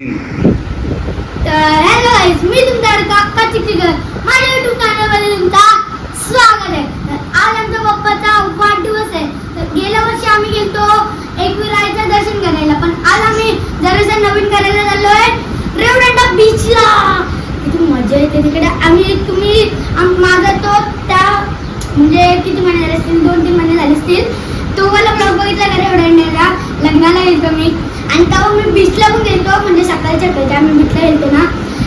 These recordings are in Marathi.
तर हॅलो गाईज मी तुमचा काका चिखलीकर माझ्या युट्यूब चॅनलमध्ये तुमचा स्वागत आहे. तर आज आमच्या पप्पाचा वाढदिवस आहे. तर गेल्या वर्षी आम्ही गेलतो एकविरायचं दर्शन करायला. पण आज आम्ही जरासं नवीन करायला चाललोय रेवडंडा बीचला किती मजा येते तिकडे. आम्ही तुम्ही माझा तो त्या म्हणजे किती महिने झाले असतील? दोन तीन महिने झाले असतील. तो मला ब्लॉग बघितला का रेवडंड्याला लग्नाला येतो मी. आणि तेव्हा मी बीचला पण गेलो म्हणजे सकाळच्या सकाळच्या आम्ही बीचला गेलो ना.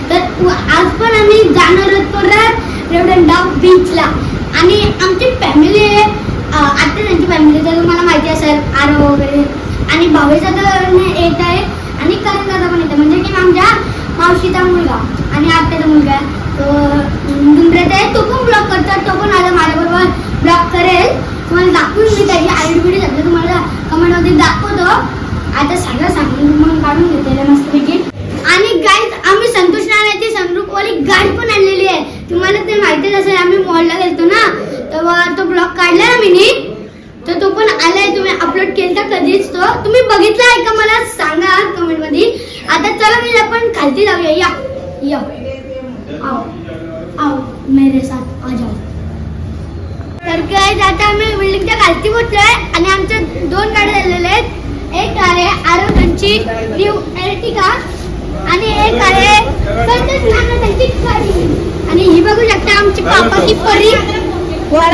तर आज पण आम्ही जाणार आहोत परत रेवडंडा बीचला आणि आमची फॅमिली आहे आता त्यांची फॅमिली तर तुम्हाला माहिती असेल आर वगैरे. आणि भावेचा तर येत आहे आणि करण दादा पण येतं म्हणजे की आमच्या मावशीचा मुलगा आणि आत्याचा मुलगा आहे. तो दुमऱ्यात आहे. तो पण ब्लॉग करतात तो पण आता माझ्याबरोबर ब्लॉग करेल. तुम्हाला दाखवून मी त्याची आयडी व्हिडिओ तुम्हाला कमेंटमध्ये दाखवतो. आता सांगा सांगून मग काढून घेतलेलं मस्तपैकी. आणि गाईज आम्ही संतोष नाण्याची संद्रुपवाली गाडी पण आणलेली आहे. तुम्हाला ते माहितीच असेल आम्ही मॉलला गेलतो ना. तेव्हा तो ब्लॉग काढला ना मी तर तो पण आलाय तुम्ही अपलोड केलता कधीच तो. तुम्ही बघितला आहे का मला सांगा कमेंटमध्ये. आता चला मी आपण खालती जाऊया. या या. आओ आओ मेरे साथ आ जाओ. तर काय आता आम्ही बिल्डिंगच्या खालती पोहोचलोय आणि आमच्या दोन गाड्या झालेल्या आहेत. एक आरोग्यांची न्यू एर्टिका आणि एक आहे संतोष नानांची गाडी आणि ही बघू शकता आमची पापाची परी.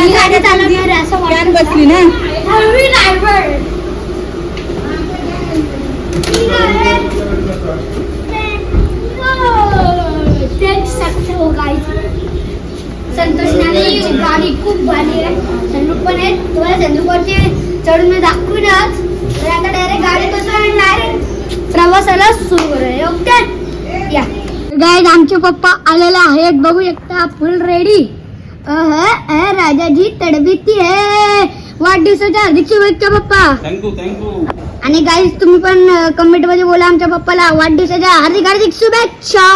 गाडी चालवणार आहे असं वाटतं. बसली ना? ड्रायव्हर ही हो. संतोष नानांची गाडी खूप भारी आहे. संदूक पण आहे. तुम्हाला संदूकवरची चढून मी दाखवूनच. तर आता डायरेक्ट गाडी बसून डायरेक्ट प्रवासाला सुरू करूया. ओके या. गाईज आमचे पप्पा आलेले आहेत. बघू शकता फुल रेडी राजाजी तडबीती आहे. वाढदिवसाच्या हार्दिक शुभेच्छा पप्पा. थँक्यू थँक्यू आणि गाईज तुम्ही पण कमेंटमध्ये बोला आमच्या पप्पाला. वाढदिवसाच्या हार्दिक हार्दिक शुभेच्छा.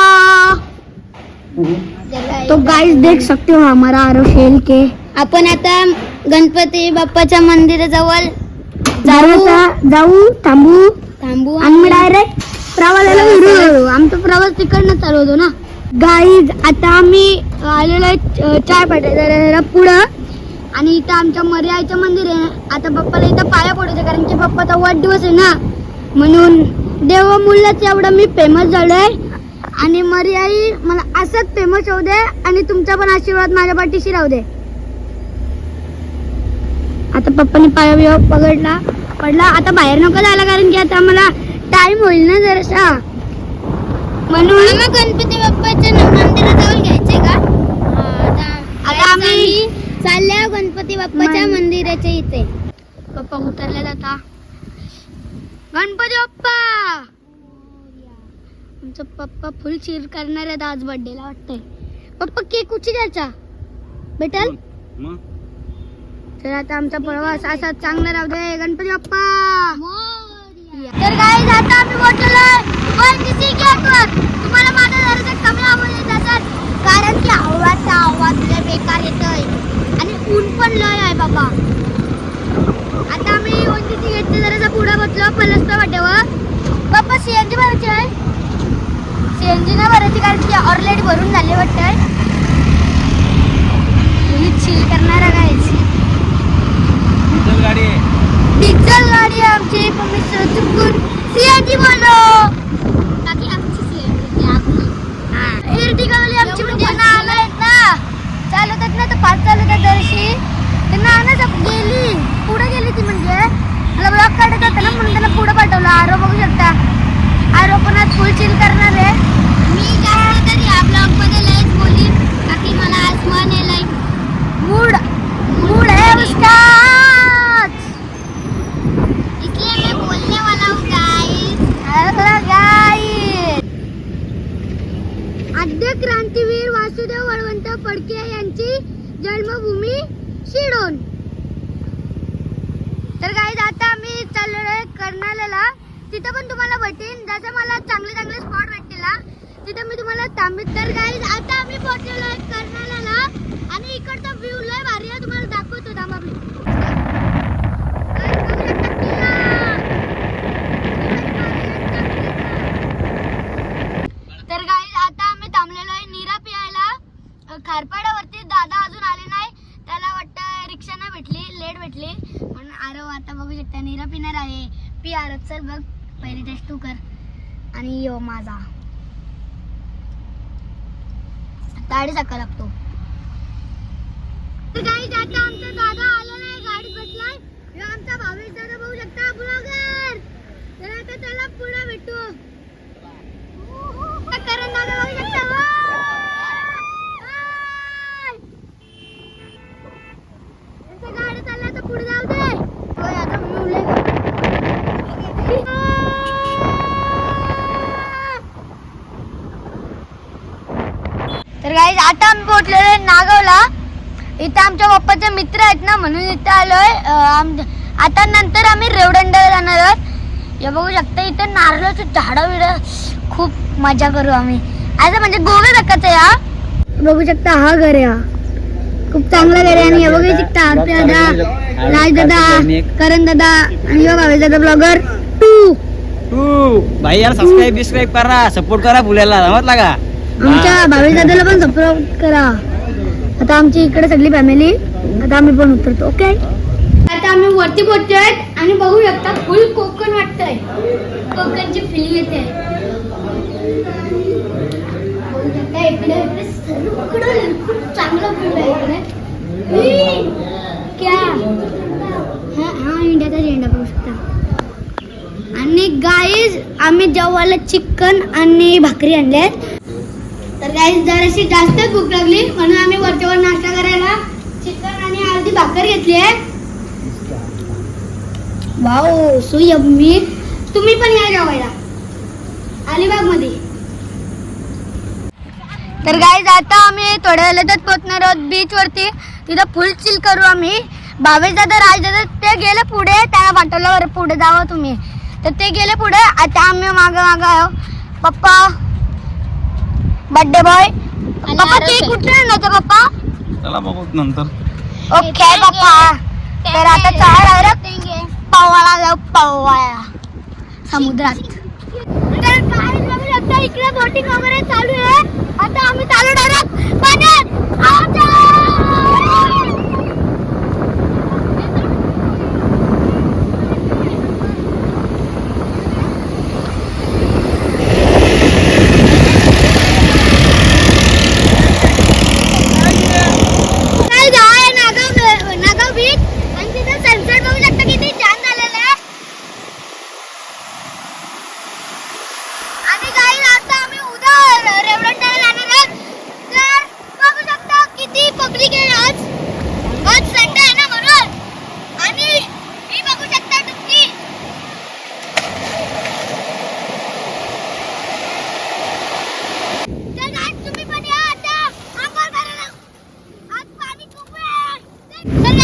तो गाइस देख सकते हो हमारा आरो खेल के आपण आता गणपती बाप्पाच्या मंदिराजवळ जाऊ. जाऊ थांबू. थांबू. मी डायरेक्ट प्रवासाला आमचा प्रवास तिकडनं चालू होतो ना. गाईज आता आम्ही आलेलो आहे चाय पाट्याच्या पुढं. आणि इथं आमच्या मर्याचं मंदिर आहे. आता पप्पाला इथं पाया पडतो कारण की पप्पाचा वाढदिवस आहे ना. म्हणून देव मुलाच एवढं मी फेमस झालोय. आणि मर्याई मला असंच फेमस होऊ दे आणि तुमचा पण आशीर्वाद माझ्या पाठीशी राहू दे. आता पप्पानी पाया बिया पकडला. पडला. आता बाहेर नको जायला कारण की आता मला टाइम होईल ना जरासा. म्हणून गणपती बाप्पाच्या मंदिराजवळ घ्यायचे का? आता आम्ही चालल्या गणपती बाप्पाच्या मंदिराच्या इथे. पप्पा उतरले आता. गणपती बाप्पा! आमचा पप्पा फुल चीर करणार आहेत आज बर्थडेला वाटतंय. पप्पा केक कुठे द्यायचा भेटल तर आता आमचा प्रवास असा चांगला राहू दे गणपती बाप्पा! तर काय आता आम्ही पोहोचलोय पंचशी गेटवर तुम्हाला माझा जरा कमी आवाज येत असेल कारण की आवाजचा आवाज लय बेकार येतोय. आणि ऊन पण लय आहे बाबा. आता आम्ही पंचशी गेटच्या जरा पुढं बसलो पलसपा वाटेवर बाप्पा सीएनजी भरायची आहे. सीएनजी ना भरायची कारण की ऑलरेडी भरून झाले वाटतंय. चिल करणार आहे गाडी आहे. डिझेल गाडी आहे आमची पण मी स- चुकून सीएनजी बोललो बाकी आमची सीएनजी इर्टिगा वाली आमची. म्हणजे ना आलायत ना. चालवतात ना तर पाच चालवतात दर्शी. त्यांना आणच गेली. पुढे गेली ती म्हणजे. मला ब्लॉक काढत होता ना म्हणून त्यांना पुढे पाठवलं. आरो बघू शकता. आरो पण आज फुल चिल करणार आहे. मी जास्त तर या ब्लॉगमध्ये लयच बोलीन बाकी मला आज मन आहे लाईक मूड. मूड है उसका आज इसलिए मैं बोलने वाला हूँ गाइस गाइस आद्य क्रांतीवीर वासुदेव बळवंत फडके यांची जन्मभूमी शिडोन. तर गाईज आता आम्ही चाललोय कर्नालला तिथं पण तुम्हाला भेटेन. जसं मला चांगले चांगले स्पॉट भेटतील ना तिथं मी तुम्हाला थांबेन. तर गाईज आता आम्ही पोहोचलेलो आहे कर्नाल्याला. आणि इकडचा व्ह्यू लय भारी आहे. तुम्हाला दाखवतो थांबा मी. खारपाड्यावरती दादा अजून आले नाही. त्याला वाटतं रिक्षा नाही भेटली लेट भेटली. म्हणून आरो आता बघू शकता नीरा पिणार आहे. पी आर चल बघ पहिली टेस्ट तू कर. आणि यो माझा. ताडी चक्का लागतो. आता आमचा दादा आला नाही आमचा दादा बघू शकता त्याला पुढे भेटू. तर पुढे जाऊ दे आता मी तर काही आता आम्ही पोहोचलेलो आहे नागावला. इथं आमच्या पप्पाचे मित्र आहेत ना म्हणून इथं आलोय. आम- आता नंतर आम्ही रेवडंडाला जाणार आहोत. हे बघू शकता इथं नारळाचं झाडं विड खूप मजा करू आम्ही. असं म्हणजे गोवे प्रकारचं या बघू शकता हा घर आहे हा. खूप चांगला घर आहे आणि हे बघू शकता आपले दादा राज दादा करण दादा आणि यो भावेश दादा ब्लॉगर टू. तू भाई यार सबस्क्राईब बिस्क्राईब करा सपोर्ट करा फुल्याला समजला का? आमच्या भावेश दादाला पण सपोर्ट करा. आता आमची इकडे सगळी फॅमिली आता आम्ही पण उतरतो ओके आता आम्ही वरती पोहोचतोय आणि बघू शकता फुल कोकण वाटतंय. कोकणची फिलिंग येते. इकडे खूप चांगलं आहे इकडे. क्या? हा हा इंडियाचा झेंडा बघू शकता. आणि गाईज आम्ही जेवायला चिकन आणि भाकरी आणल्यात तर गाईज जराशी जास्त भूक लागली म्हणून आम्ही वरच्यावर नाश्ता करायला चिकन आणि अर्धी भाकर घेतली आहे. वाव सो यम्मी तुम्ही पण या जेवायला. अलिबागमध्ये तर गाईज आता आम्ही थोड्या वेळातच पोहोचणार आहोत बीच वरती. तिथं फुल चिल करू आम्ही. भावेश दादा राज दादा ते गेले पुढे त्यांना पाठवलं बरं पुढे जावं तुम्ही. तर ते गेले पुढे आता आम्ही माग माग आहो पप्पा बर्थडे बॉय पप्पा केक कुठे आणायचं पप्पा? चला बघू नंतर. ओके पप्पा. तर आता डायरेक्ट पवाला जाऊ पवाया. समुद्रात. तर इकडे बोटिंग वगैरे चालू आहे. आता आम्ही चालू डायरेक्ट पाण्यात Let's.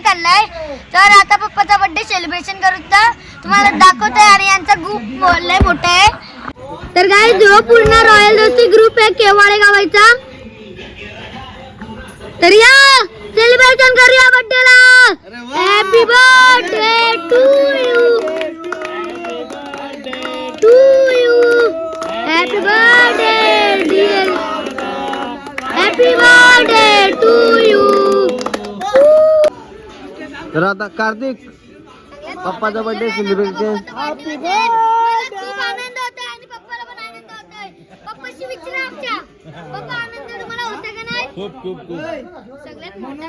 केक आणलाय तर आता पप्पाचा बर्थडे सेलिब्रेशन करू तर तुम्हाला दाखवतोय आणि यांचा ग्रुप लय मोठा आहे. तर काय जो पूर्ण रॉयल दोस्ती ग्रुप आहे केवाळे गावाचा. तर या सेलिब्रेशन करूया बर्थडेला happy birthday to you to you happy birthday dear happy birthday to you तर आता कार्तिक पप्पाचा बर्थडे सेलिब्रेशन खूप खूप खूप सगळ्यात मोठा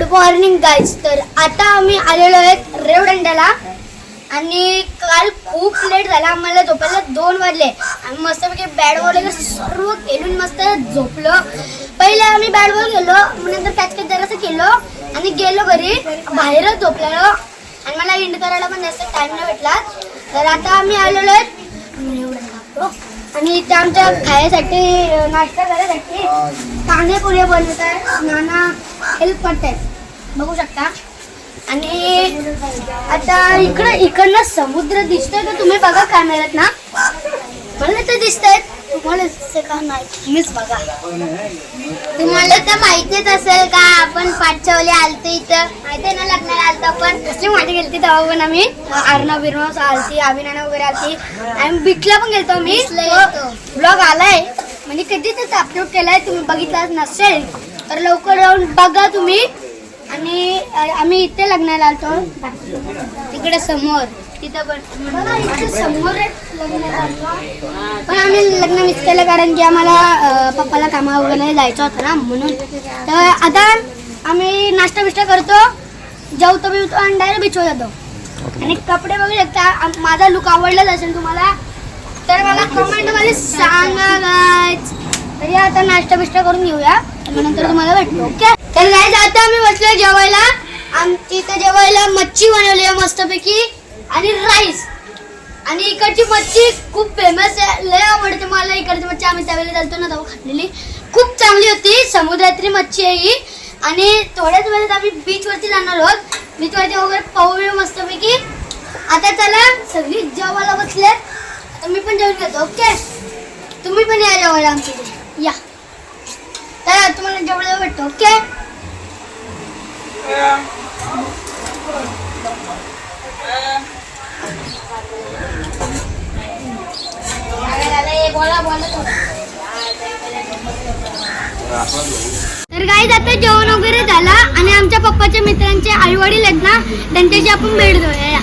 गुड मॉर्निंग गाईज तर आता आम्ही आलेलो आहेत रेवडंड्याला आणि काल खूप लेट झाला. आम्हाला झोपायला दोन वाजले. आम्ही मस्तपैकी बॅट बॉल सर्व खेळून मस्त झोपलो. पहिले आम्ही बॅट बॉल खेळलो नंतर कॅच कॅच जरासं खेळलो आणि गेलो घरी. बाहेरच झोपलेलो. आणि मला इंड करायला पण जास्त टाइम नाही भेटला. तर आता आम्ही आलेलो आहेत. आणि इथे आमच्या खायसाठी नाश्ता करायसाठी कांदे पोहे बनवत आहे नाना हेल्प करतायत. बघू शकता. आणि आता इकडं इकडनं समुद्र दिसतोय तर तुम्ही बघा कॅमेऱ्यात ना. मला तर दिसतंय. तुम्हाला का? नाही तुम्हीच बघा. तुम्हाला तर माहितीच असेल का आपण पाठचवले आलतो इथं. माहिती आहे ना लग्नाला आलतो आपण. कसली माहिती गेलती तेव्हा पण आम्ही. अर्णव बिर्णव आलती अभिनाना वगैरे आलती. आणि बीचला पण गेलतो मी ब्लॉग आलाय. म्हणजे कधीच अपलोड केलाय तुम्ही बघितलाच नसेल. तर लवकर जाऊन बघा तुम्ही. आणि आम्ही इथे लग्नाला आलतो. तिकडे समोर. तिथं पण. समोर पण आम्ही लग्न मिस केलं कारण की आम्हाला पप्पाला कामा वगैरे जायचं होतं ना म्हणून. तर आता आम्ही नाश्ता बिष्टा करतो जेवतो बिवतो आणि डायरेक्ट बिचवर जातो. आणि कपडे बघू शकता माझा लुक आवडलाच असेल तुम्हाला तर मला कमेंटमध्ये सांगा guys. तरी आता नाश्ता बिष्टा करून घेऊया नंतर तुम्हाला भेटतो ओके तर काय आता आम्ही बसलो जेवायला. आमची इथं जेवायला मच्छी बनवली आहे मस्तपैकी. आणि राईस आणि इकडची मच्छी खूप फेमस आहे. लय आवडते मला इकडची मच्छी. आम्ही त्यावेळेला चालतो ना तेव्हा खाल्लेली. खूप चांगली होती. समुद्रातली मच्छी आहे ही. आणि थोड्याच वेळात आम्ही बीचवरती जाणार आहोत. बीचवरती वगैरे पाहूया मस्तपैकी. आता चला सगळी जेवायला बसलेत. आता मी पण जेवण घेतो ओके तुम्ही पण या जेवायला आमच्या इथे. या. तुम्हाला जेवढं भेटतो ओके बोला बोला तर काही आता जेवण वगैरे झाला आणि आमच्या पप्पाच्या मित्रांचे आई वडील आहेत ना त्यांच्याशी आपण भेट देऊया या.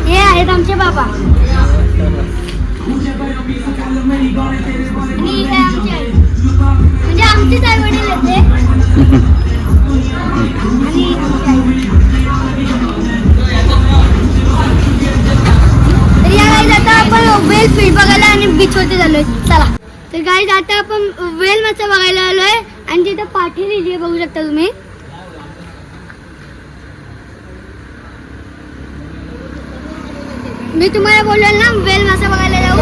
हे आहेत आमचे बाबा. आणि हे आमची आई. म्हणजे आमचेच आई वडील आहेत ते. या गाईज आता आपण वेल फील्ड बघायला आणि बीच वरती झालोय चला. तर गाईज आता आपण वेल मच्छा बघायला आलोय. आणि तिथं पाठी लिहिली बघू शकता तुम्ही. मी तुम्हाला बोललो ना वेल मासा बघायला जाऊ.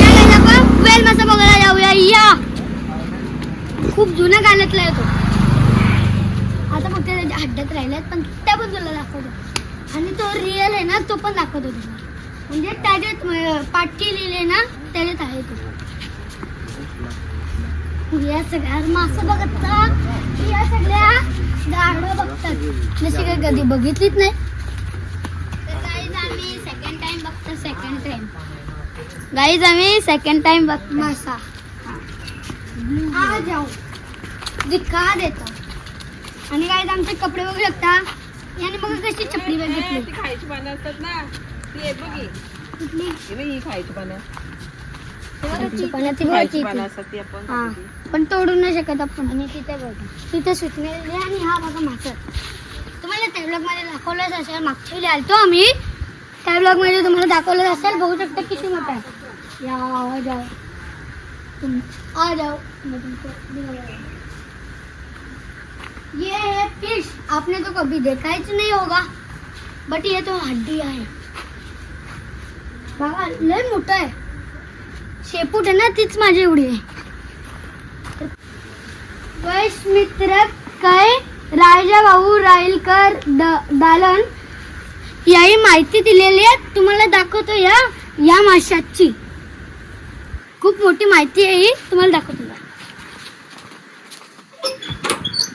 या आपण वेल मासा बघायला जाऊया. या! खूप जुन्या काळातला आहे तो आता फक्त त्याच्या हड्ड्यात राहिल्यात पण त्या पण तुला दाखवतो. आणि तो रिअल आहे ना तो पण दाखवतो तुला. म्हणजे त्याच्यात पाठी लिहिले ना त्याच्यात आहे तो. या सगळ्या मासं बघता या सगळ्या झाडं बघतात. जशी काही कधी बघितलीच नाही. आम्ही सेकंड टाइम बघतो सेकंड टाइम गाईज आम्ही सेकंड टाइम बघ मासा. आ जाऊ. दिखा देतो. आणि गाईज आमचे कपडे बघू शकता. याने बघा कशी चपली बघितली? ती खायची पानं असतात ना. ती आहे बघी कुठली? ही बघ ही खायची पानं. पण तोडू नाही शकत आपण. आणि तिथे बघा. तिथे सुटलेले आणि हा बघा मासा तुम्हाला त्या ब्लॉगमध्ये दाखवलंच असेल मागच्या वेळी आलतो आम्ही. त्या ब्लॉगमध्ये तुम्हाला दाखवलं असेल बघू शकता किती मोठा आहे. या आ जाओ तुम आ जाओ मैं तुमको दिखाऊंगा. ये है फिश। आपने तो कभी देखा ही नहीं होगा। बट ये तो हड्डी आहे बाबा लय मोठं आहे। शेपूट आहे ना तीच माझी एवढी आहे. वैश मित्र काय? राजा भाऊ राईलकर द- दालन. याही माहिती दिलेली आहे. तुम्हाला दाखवतो या या माशाची. खूप मोठी माहिती आहे ही. तुम्हाला दाखवतो.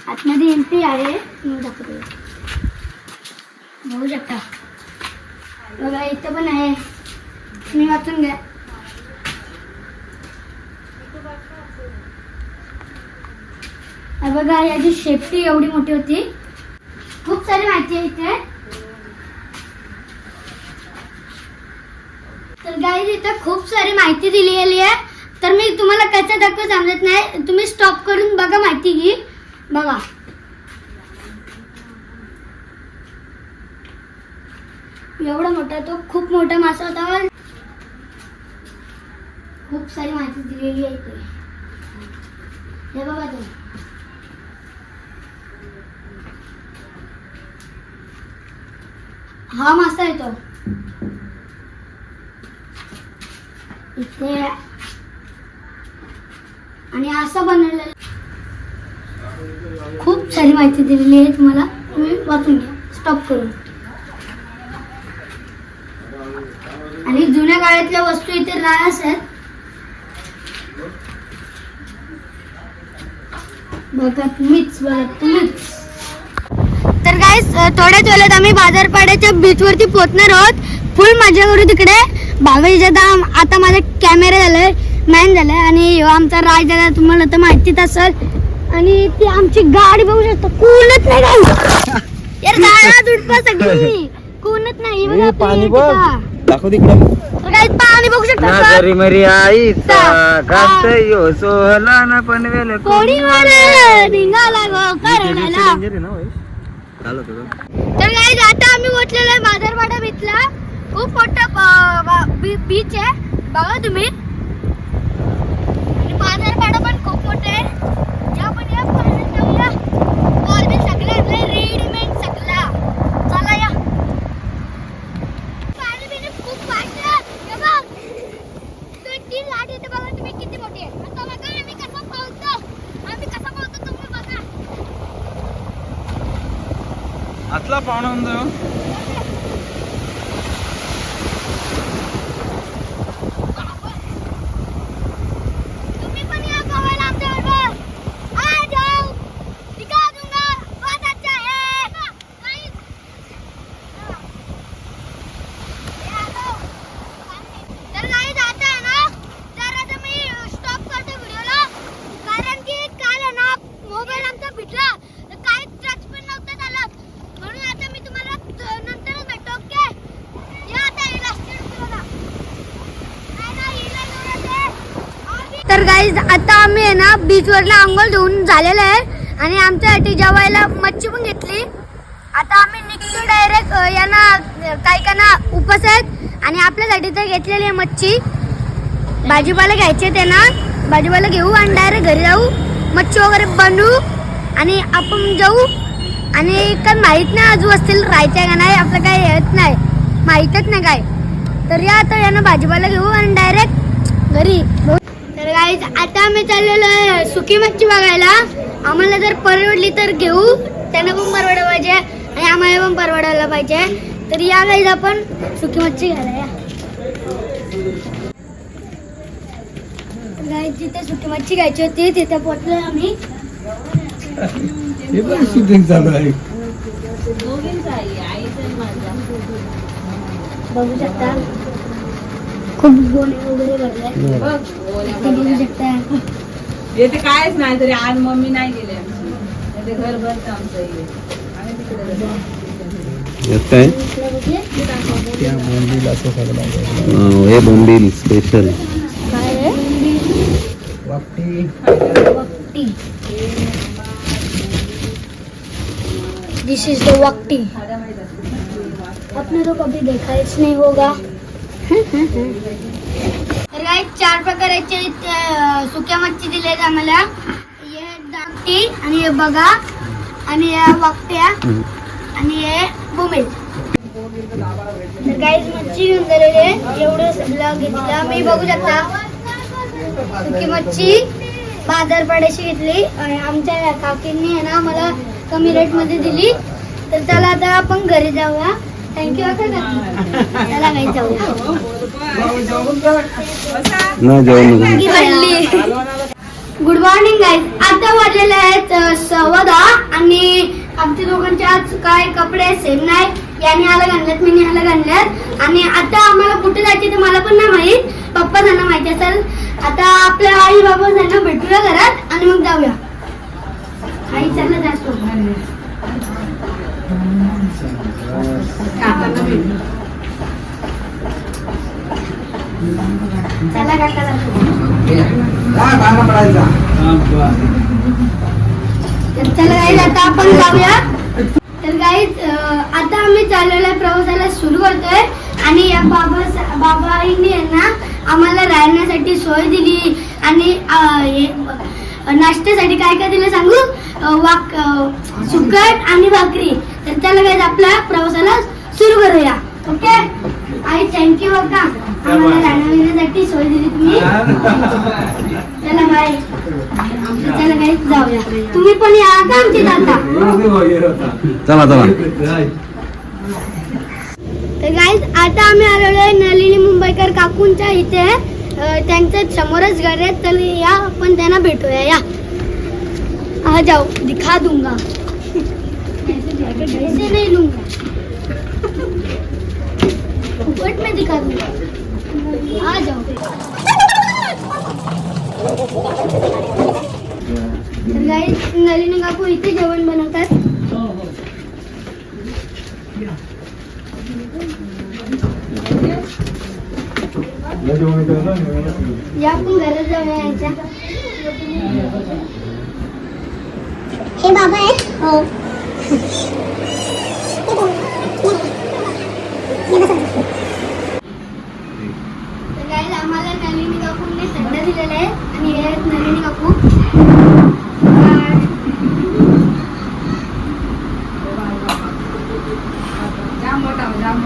आतमध्ये एम पी आहे दाखवतो बघू शकता बघा इथं पण आहे तुम्ही वाचून घ्या बघा याची शेपटी एवढी मोठी होती खूप सारी माहिती आहे इथे तर गाईज इथं खूप सारी माहिती दिली गेली आहे तर मी तुम्हाला कसं धक्क समजत नाही तुम्ही स्टॉप करून बघा माहिती घे बघा. एवढा मोठा तो खूप मोठा मासा होता. खूप सारी माहिती दिलेली आहे इथे. हे बघा तो हा मासा येतो इथे. आणि असं बनवलेलं खूप सारी माहिती दिलेली आहे तुम्हाला तुम्ही वाचून घ्या. स्टॉप करून. आणि जुन्या काळातल्या वस्तू इथे राहस असेल बघा तुम्हीच बघा तुम्हीच. तर काय थोड्याच वेळात आम्ही बाजारपाड्याच्या बीच वरती पोहोचणार आहोत. फुल मजा करू तिकडे. भावेश दादा आता माझा कॅमेरा झालाय मॅन झालाय. आणि आमचा राज दादा तुम्हाला तर माहितीच असेल. आणि ती आमची गाडी बघू शकता. कोणच नाही गाडी. यार गाडा तुटपा सगळी. कोणच नाही. बघा पाणी. बघ. दाखव तिकडं. तर पाणी बघू शकता. जरी मरी कास्त यो सोहला ना पनवेल कोणी निघाला गो करण्याला तर काही आता आम्ही पोहोचलेलो आहे बाजारपाडा बीचला खूप मोठा बीच आहे. बघा तुम्ही. आणि बाजारपाडा पण खूप मोठा आहे. ज्या पण या पाण्यात आतला पाहुणा म्हणतो तुम्ही पण या गोव्याला आमच्याबरोबर आ जाओ दिखा दूंगा बहुत अच्छा है गाइस तर गाइस आता आहे ना तर आता मी स्टॉप करतो व्हिडिओला कारण की काल आहे ना मोबाईल आमचा भेटला तर काही टच पण नव्हतं झालं म्हणून आता मी तुम्हाला त- नंतरच भेटतो ओके या आता येईल तर गाईज आता आम्ही आहे ना बीचवरला आंघोळ धुवून झालेलं आहे. आणि आमच्यासाठी जेवायला मच्छी पण घेतली. आता आम्ही निघतो डायरेक्ट यांना काही काना उपस आहेत. आणि आपल्यासाठी तर घेतलेली आहे मच्छी. भाजीपाला घ्यायचे ते ना भाजीपाला घेऊ आणि डायरेक्ट घरी जाऊ. मच्छी वगैरे बनवू. आणि आपण जाऊ. आणि काय माहीत नाही अजून असतील राहायचं का नाही. आपलं काही येत नाही. माहीतच नाही काय. तर या आता यानं भाजीपाला घेऊ आणि डायरेक्ट घरी. गाईज आता आम्ही चाललेलो आहे सुकी मच्छी बघायला. आम्हाला जर परवडली तर घेऊ. त्यांना पण परवडलं पाहिजे आणि आम्हाला पण परवडायला पाहिजे. तर या गाईज आपण सुकी मच्छी घ्यायला या. गाईज जिथे सुकी मच्छी घ्यायची होती तिथे पोहोचलो आम्ही. हे पण शूटिंग चालू आहे. बघू शकता. खूप गोणे वगैरे भरले बघ ते बघू शकता येते कायच नाही तरी आज मम्मी नाही गेली आमची. येते घर भरतं आमचं हे. आम्ही तिकडे जातो. काय इकडे बघूया. त्या बोंबीला सोसायला लावलं. हे बोंबील स्पेशल काय आहे वापटी. वक्टी दिस इज द वक्टी आपने तो कभी देखा ही नहीं होगा। तर काय चार प्रकारचे सुक्या मच्छी दिले आहेत आम्हाला. हे दाटी आणि हे बघा. आणि हे वाकट्या आणि हे बोमेल तर काहीच मच्छी घेऊन झालेली आहे एवढं सगळं घेतलं. मी बघू शकता. सुकी मच्छी बाजारपाड्याशी घेतली. आणि आमच्या काकींनी आहे ना मला कमी रेटमध्ये दिली. तर चला आता आपण घरी जाऊया. नाही गुड मॉर्निंग गाईज आता वाजलेले आहेत सव्वा दहा आणि आमच्या दोघांचे आज काय कपडे सेम नाही. याने अलग आणल्यात मी अलग आणल्यात आणि आता आम्हाला कुठे जायचे ते मला पण नाही माहीत. पप्पा त्यांना माहिती असेल. आता आपल्या आई बाबा त्यांना भेटूया घरात. आणि मग जाऊया. आई चला जास्त चला गाईज आता आपण जाऊया तर गाईज आता आम्ही चाललेल्या प्रवासाला सुरू करतोय आणि या बाबा बाबाईंनी यांना आम्हाला राहण्यासाठी सोय दिली आणि नाश्त्यासाठी काय काय दिलं सांगू वाक सुकट आणि भाकरी तर चला गाईज आपल्या प्रवासाला सुरू करूया. ओके आई थँक्यू बघा आम्हाला राहण्यासाठी सोय दिली तुम्ही. चला बाय. चला काही जाऊया. तुम्ही पण या का आमच्या आता चला चला. तर गाईज आता आम्ही आलेलो आहे नलिनी मुंबईकर काकूंच्या इथे. त्यांच्या समोरच घर आहे. तर या आपण त्यांना भेटूया या. आ जाओ दिखा दूंगा ऐसे नहीं लूंगा फुकट में दिखा दूंगा आ जाओ तर गाईज नलिनी काकू इथे जेवण बनवतात या आपण घरात जाऊया यांच्या हे बाबा आहेत. हो. आम्हाला नलिनी काकूंनी थंड दिलेलं आहे आणि हे आहेत नलिनी काकू. आणि जाम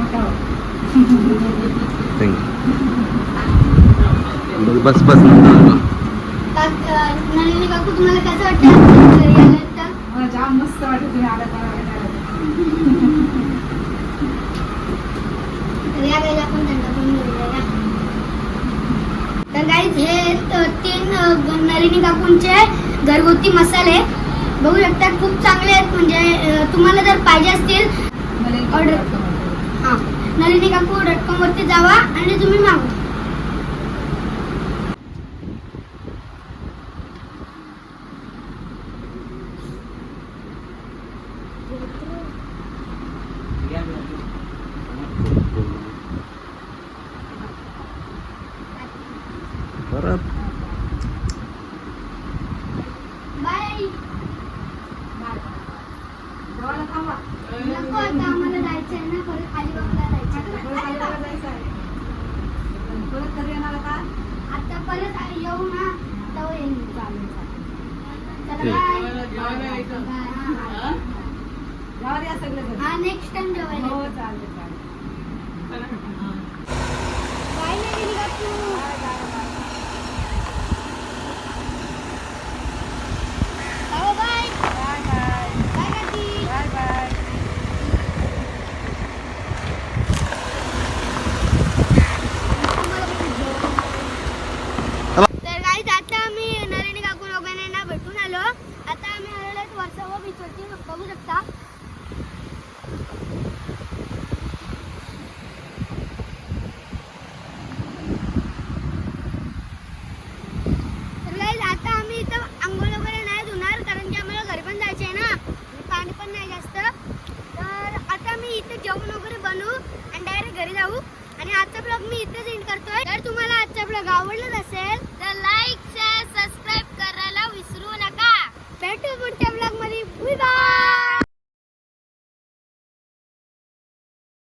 हो. बस बस आलात तर? गाईज हे तीन नलिनी काकूंचे घरगुती मसाले. बघू शकता खूप चांगले आहेत. म्हणजे तुम्हाला जर पाहिजे असतील ऑर्डर हां. नलिनी काकू डॉट कॉम वरती जावा आणि तुम्ही मागवा.